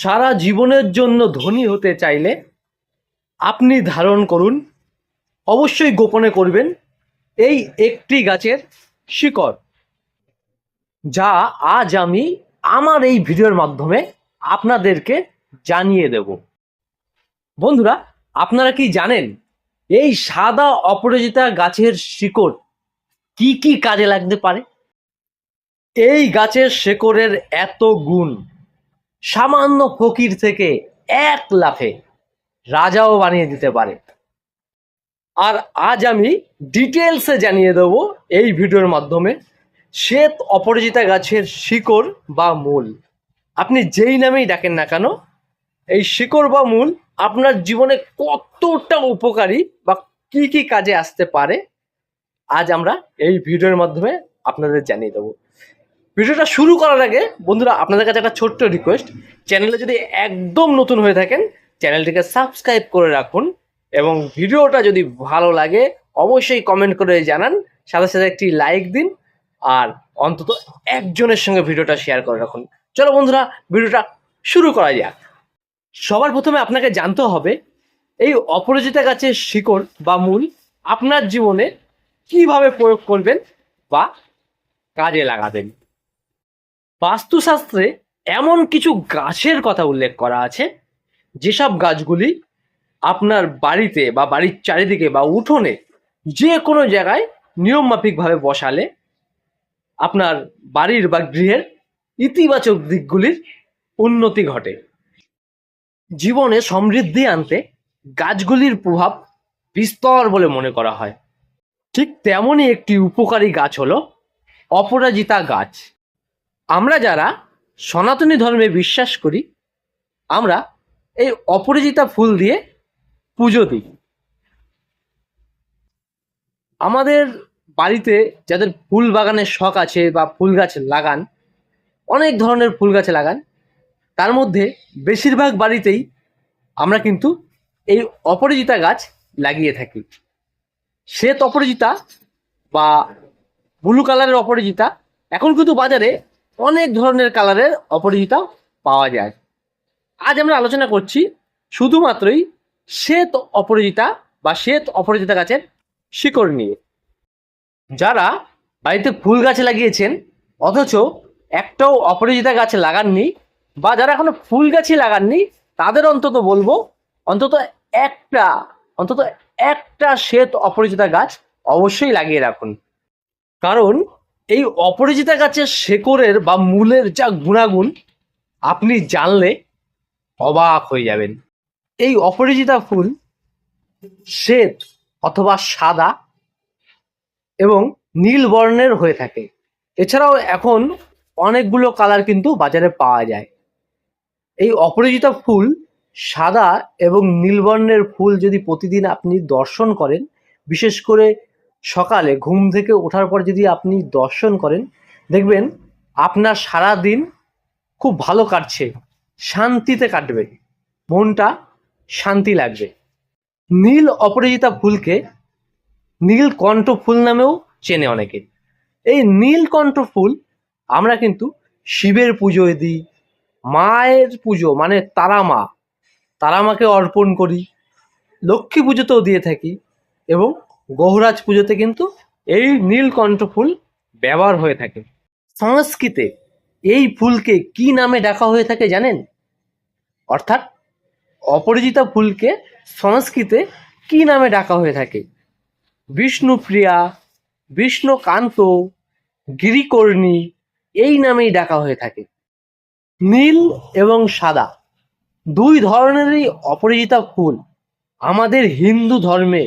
সারা জীবনের জন্য ধনী হতে চাইলে আপনি ধারণ করুন, অবশ্যই গোপনে করবেন এই একটি গাছের শিকড়, যা আজ আমি আমার এই ভিডিওর মাধ্যমে আপনাদেরকে জানিয়ে দেব। বন্ধুরা, আপনারা কি জানেন এই সাদা অপরাজিতা গাছের শিকড় কি কি কাজে লাগতে পারে? এই গাছের শেকড়ের এত গুণ। সামান্য ফকির থেকে এক লাফে রাজাও বানিয়ে দিতে পারে। আর আজ আমি ডিটেলসে জানিয়ে দেব এই ভিডিওর মাধ্যমে শ্বেত অপরাজিতা গাছের শিকড় বা মূল। আপনি যেই নামেই ডাকেন না কেন, এই শিকড় বা মূল আপনার জীবনে কতটা উপকারী বা কি কি কাজে আসতে পারে, আজ আমরা এই ভিডিওর মাধ্যমে আপনাদের জানিয়ে দেবো। ভিডিওটা শুরু করার আগে, বন্ধুরা, আপনাদের কাছে একটা ছোট্ট রিকোয়েস্ট চ্যানেলে যদি একদম নতুন হয়ে থাকেন, চ্যানেলটিকে সাবস্ক্রাইব করে রাখুন এবং ভিডিওটা যদি ভালো লাগে, অবশ্যই কমেন্ট করে জানান, সাথে সাথে একটি লাইক দিন, আর অন্তত একজনের সঙ্গে ভিডিওটা শেয়ার করে রাখুন। চলো, বন্ধুরা, ভিডিওটা শুরু করা যাক। সবার প্রথমে আপনাকে জানতে হবে, এই অপরাজিতা গাছের শিকড় বা মূল আপনার জীবনে কীভাবে প্রয়োগ করবেন বা কাজে লাগাবেন? বাস্তুশাস্ত্রে এমন কিছু গাছের কথা উল্লেখ করা আছে, যেসব গাছগুলি আপনার বাড়িতে বা বাড়ির চারিদিকে বা উঠোনে যে কোনো জায়গায় নিয়মমাফিকভাবে বসালে আপনার বাড়ির বা গৃহের ইতিবাচক দিকগুলির উন্নতি ঘটে। জীবনে সমৃদ্ধি আনতে গাছগুলির প্রভাব বিস্তর বলে মনে করা হয়। ঠিক তেমনই একটি উপকারী গাছ হলো অপরাজিতা গাছ। আমরা যারা সনাতনী ধর্মে বিশ্বাস করি, আমরা এই অপরাজিতা ফুল দিয়ে পুজো দিই। আমাদের বাড়িতে যাদের ফুল বাগানের শখ আছে বা ফুল গাছ লাগান, অনেক ধরনের ফুল গাছ লাগান, তার মধ্যে বেশিরভাগ বাড়িতেই আমরা কিন্তু এই অপরাজিতা গাছ লাগিয়ে থাকি। শ্বেত অপরাজিতা বা ব্লু কালারের অপরাজিতা এখন কিন্তু বাজারে অনেক ধরনের কালারের অপরাজিতা পাওয়া যায়। আজ আমরা আলোচনা করছি শুধুমাত্রই শ্বেত অপরাজিতা বা শ্বেত অপরাজিতা গাছের শিকড় নিয়ে। যারা বাড়িতে ফুল গাছ লাগিয়েছেন, অথচ একটাও অপরাজিতা গাছ লাগাননি বা যারা এখনও ফুল গাছই লাগাননি, তাদের অন্তত বলব অন্তত একটা অন্তত একটা শ্বেত অপরিচিতা গাছ অবশ্যই লাগিয়ে রাখুন। কারণ এই অপরাজিতা গাছের শেকড়ের বা মূলের যা গুণাগুণ, আপনি জানলে অবাক হয়ে যাবেন। এই অপরাজিতা ফুল শ্বেত অথবা সাদা এবং নীল বর্ণের হয়ে থাকে। এছাড়াও এখন অনেকগুলো কালার কিন্তু বাজারে পাওয়া যায়। এই অপরাজিতা ফুল সাদা এবং নীল বর্ণের ফুল যদি প্রতিদিন আপনি দর্শন করেন, বিশেষ করে সকালে ঘুম থেকে ওঠার পর যদি আপনি দর্শন করেন, দেখবেন আপনার সারা দিন খুব ভালো কাটছে, শান্তিতে কাটবে, মনটা শান্তি লাগবে। নীল অপরাজিতা ফুলকে নীলকণ্ঠ ফুল নামেও চেনে অনেকে। এই নীলকণ্ঠ ফুল আমরা কিন্তু শিবের পুজোয় দিই, মায়ের পুজো মানে তারা মা। তারা মাকে অর্পণ করি, লক্ষ্মী পুজোতেও দিয়ে থাকি এবং গহরাজ পুজোতে কিন্তু এই নীলকণ্ঠ ফুল ব্যবহার হয়ে থাকে। সংস্কৃতে এই ফুলকে কি নামে ডাকা হয়ে থাকে জানেন? অর্থাৎ অপরাজিতা ফুলকে সংস্কৃতে কি নামে ডাকা হয়ে থাকে? বিষ্ণুপ্রিয়া, বিষ্ণুকান্ত, গিরিকর্ণী এই নামেই ডাকা হয়ে থাকে। নীল এবং সাদা দুই ধরনেরই অপরাজিতা ফুল আমাদের হিন্দু ধর্মে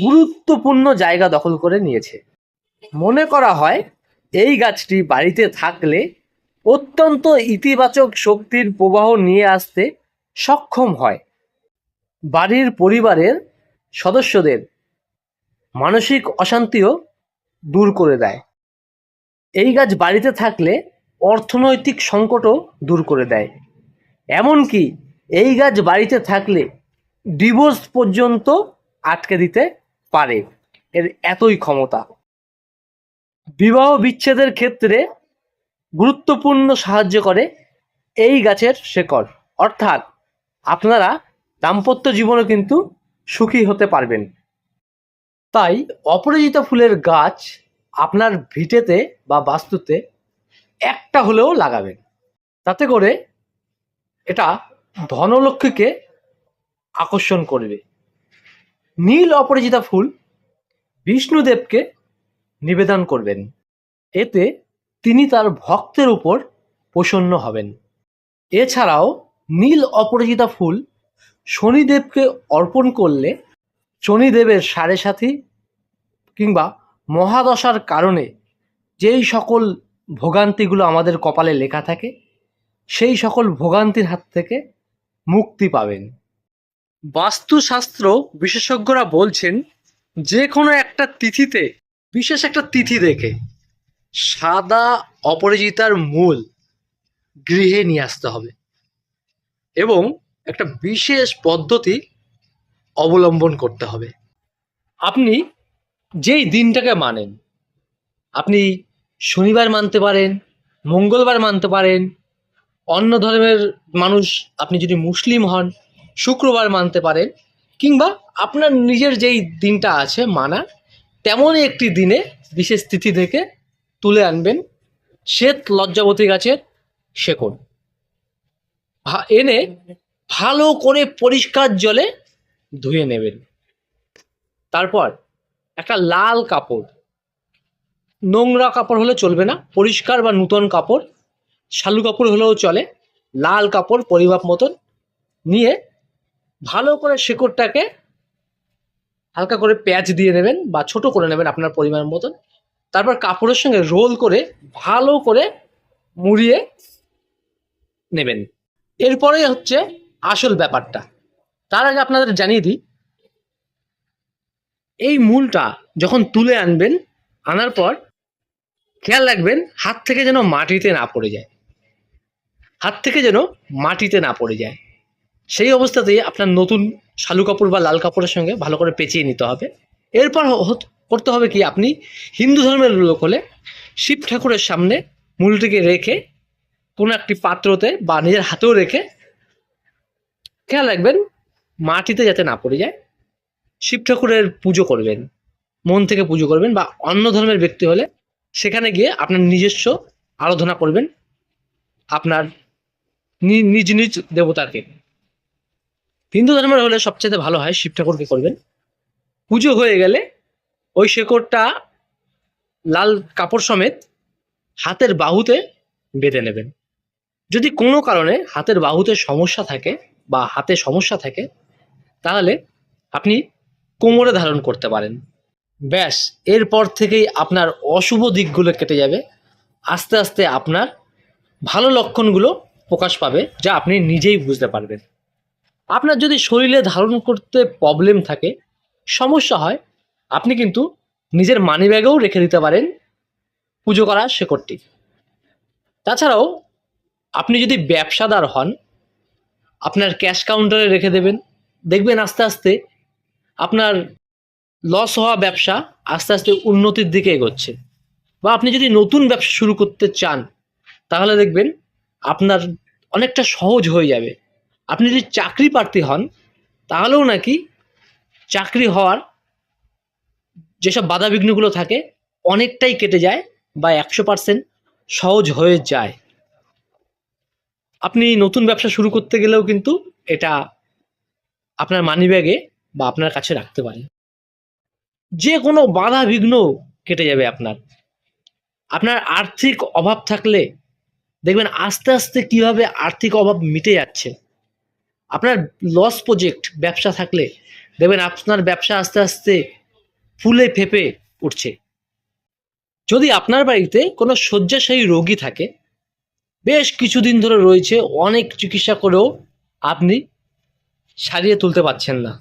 গুরুত্বপূর্ণ জায়গা দখল করে নিয়েছে। মনে করা হয়, এই গাছটি বাড়িতে থাকলে অত্যন্ত ইতিবাচক শক্তির প্রবাহ নিয়ে আসতে সক্ষম হয়। বাড়ির পরিবারের সদস্যদের মানসিক অশান্তিও দূর করে দেয়। এই গাছ বাড়িতে থাকলে অর্থনৈতিক সংকটও দূর করে দেয়। এমনকি এই গাছ বাড়িতে থাকলে ডিভোর্স পর্যন্ত আটকে দিতে পারে এর এতই ক্ষমতা। বিবাহ বিচ্ছেদের ক্ষেত্রে গুরুত্বপূর্ণ সাহায্য করে এই গাছের শেকড়। অর্থাৎ আপনারা দাম্পত্য জীবনে কিন্তু সুখী হতে পারবেন। তাই অপরাজিতা ফুলের গাছ আপনার ভিটেতে বা বাস্তুতে একটা হলেও লাগাবেন। তাতে করে এটা ধনলক্ষ্মীকে আকর্ষণ করবে। নীল অপরাজিতা ফুল বিষ্ণুদেবকে নিবেদন করবেন। এতে তিনি তার ভক্তের উপর প্রসন্ন হবেন। এছাড়াও নীল অপরাজিতা ফুল শনিদেবকে অর্পণ করলে শনিদেবের সাড়ে সাথী কিংবা মহাদশার কারণে যেই সকল ভোগান্তিগুলো আমাদের কপালে লেখা থাকে, সেই সকল ভোগান্তির হাত থেকে মুক্তি পাবেন। বাস্তুশাস্ত্র বিশেষজ্ঞরা বলছেন যে কোনো একটা তিথিতে, বিশেষ একটা তিথি দেখে সাদা অপরাজিতার মূল গৃহে নিয়ে আসতে হবে এবং একটা বিশেষ পদ্ধতি অবলম্বন করতে হবে। আপনি যেই দিনটাকে মানেন, আপনি শনিবার মানতে পারেন, মঙ্গলবার মানতে পারেন, অন্য ধর্মের মানুষ, আপনি যদি মুসলিম হন শুক্রবার মানতে পারেন, কিংবা আপনার নিজের যেই দিনটা আছে মানা, তেমনই একটি দিনে বিশেষ তিথি থেকে তুলে আনবেন, শ্বেত লজ্জাবতী গাছের শেকড়। এনে ভালো করে পরিষ্কার জলে ধুয়ে নেবেন। তারপর একটা লাল কাপড়, নোংরা কাপড় হলে চলবে না, পরিষ্কার বা নূতন কাপড়, শালু কাপড় হলেও চলে, লাল কাপড় পরিমাপ মতন নিয়ে ভালো করে শিকড়টাকে হালকা করে প্যাঁচ দিয়ে নেবেন বা ছোট করে নেবেন আপনার পরিমাণ মতন। তারপর কাপড়ের সঙ্গে রোল করে ভালো করে মুড়িয়ে নেবেন। এরপরে হচ্ছে আসল ব্যাপারটা। তার আগে আপনাদের জানিয়ে দিই, এই মূলটা যখন তুলে আনবেন, আনার পর খেয়াল রাখবেন হাত থেকে যেন মাটিতে না পড়ে যায়। হাত থেকে যেন মাটিতে না পড়ে যায়। সেই অবস্থাতেই আপনার নতুন শালু কাপড় বা লাল কাপড়ের সঙ্গে ভালো করে পেঁচিয়ে নিতে হবে। এরপর করতে হবে কি? আপনি হিন্দু ধর্মের লোক হলে শিব ঠাকুরের সামনে মূলটিকে রেখে কোনো একটি পাত্রতে বা নিজের হাতেও রেখে খেয়াল রাখবেন, মাটিতে যাতে না পড়ে যায়। শিব ঠাকুরের পুজো করবেন, মন থেকে পুজো করবেন বা অন্য ধর্মের ব্যক্তি হলে সেখানে গিয়ে আপনার নিজস্ব আরাধনা করবেন, আপনার নিজ নিজ দেবতাকে। হিন্দু ধর্মের হলে সবচেয়ে ভালো হয়, শিব ঠাকুরকে করবেন। পুজো হয়ে গেলে ওই শেকড়টা লাল কাপড় সমেত হাতের বাহুতে বেঁধে নেবেন। যদি কোনো কারণে হাতের বাহুতে সমস্যা থাকে বা হাতে সমস্যা থাকে, তাহলে আপনি কোমরে ধারণ করতে পারেন। ব্যাস, এরপর থেকেই আপনার অশুভ দিকগুলো কেটে যাবে। আস্তে আস্তে আপনার ভালো লক্ষণগুলো প্রকাশ পাবে, যা আপনি নিজেই বুঝতে পারবেন। আপনার যদি শরীরে ধারণ করতে প্রবলেম থাকে, সমস্যা হয়, আপনি কিন্তু নিজের মানি ব্যাগেও রেখে দিতে পারেন পুজো করা শেকড়টি। তাছাড়াও, আপনি যদি ব্যবসাদার হন, আপনার ক্যাশ কাউন্টারে রেখে দেবেন। দেখবেন আস্তে আস্তে আপনার লস হওয়া ব্যবসা আস্তে আস্তে উন্নতির দিকে এগোচ্ছে। বা আপনি যদি নতুন ব্যবসা শুরু করতে চান, তাহলে দেখবেন আপনার অনেকটা সহজ হয়ে যাবে। আপনি যদি চাকরি প্রার্থী হন, তাহলেও নাকি চাকরি হওয়ার যেসব বাধা বিঘ্নগুলো থাকে, অনেকটাই কেটে যায় বা একশো পার্সেন্ট সহজ হয়ে যায়। আপনি নতুন ব্যবসা শুরু করতে গেলেও কিন্তু এটা আপনার মানিব্যাগে বা আপনার কাছে রাখতে পারেন। যে কোনো বাধা বিঘ্ন কেটে যাবে আপনার। আপনার আর্থিক অভাব থাকলে দেখবেন আস্তে আস্তে কীভাবে আর্থিক অভাব মিটে যাচ্ছে। আপনার লস প্রজেক্ট ব্যবসা থাকলে, দেখবেন আপনার ব্যবসা আস্তে আস্তে ফুলে ফেপে উঠছে। যদি আপনার বাড়িতে কোনো শয্যাশায়ী রোগী থাকে, বেশ কিছুদিন ধরে রয়েছে, অনেক চিকিৎসা করেও আপনি সারিয়ে তুলতে পারছেন না,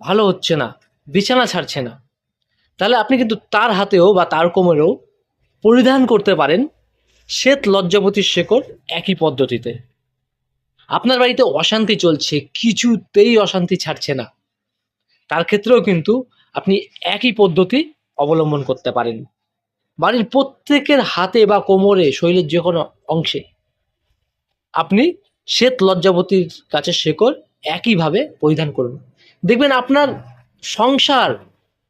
ভালো হচ্ছে না, বিছানা ছাড়ছে না। তাহলে আপনি কিন্তু তার হাতেও বা তার কোমরেও পরিধান করতে পারেন শ্বেত লজ্জাপতির শেকড় একই পদ্ধতিতে। আপনার বাড়িতে অশান্তি চলছে, কিছুতেই অশান্তি ছাড়ছে না। তার ক্ষেত্রেও কিন্তু আপনি একই পদ্ধতি অবলম্বন করতে পারেন। বাড়ির প্রত্যেকের হাতে বা কোমরে, শরীরের যে কোনো অংশে আপনি শ্বেত লজ্জাবতীর কাছে শেকড় একইভাবে পরিধান করুন। দেখবেন আপনার সংসার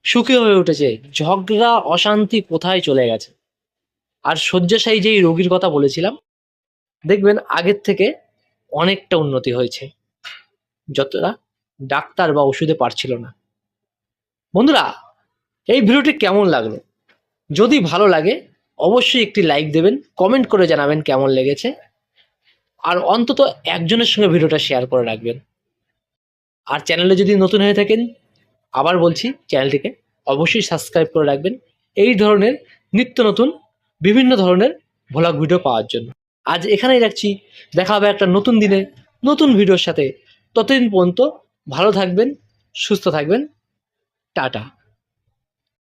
সুখী হয়ে উঠেছে, ঝগড়া, অশান্তি কোথায় চলে গেছে? আর শয্যাশায়ী যেই রোগীর কথা বলেছিলাম, দেখবেন আগের থেকে অনেকটা উন্নতি হয়েছে। যতটা ডাক্তার বা ওষুধে পারছিল না। বন্ধুরা, এই ভিডিওটি কেমন লাগল? যদি ভালো লাগে, অবশ্যই একটি লাইক দেবেন কমেন্ট করে জানাবেন কেমন লেগেছে। আর অন্তত একজনের সঙ্গে ভিডিওটা শেয়ার করে রাখবেন। আর চ্যানেলে যদি নতুন হয়ে থাকেন, আবার বলছি চ্যানেলটিকে অবশ্যই সাবস্ক্রাইব করে রাখবেন। এই ধরনের নিত্য নতুন, বিভিন্ন ধরনের ভ্লগ ভিডিও পাওয়ার জন্য। আজ এখানেই রাখছি। দেখা হবে একটা নতুন দিনে, নতুন ভিডিওর সাথে। ততদিন পর্যন্ত ভালো থাকবেন, সুস্থ থাকবেন। টাটা।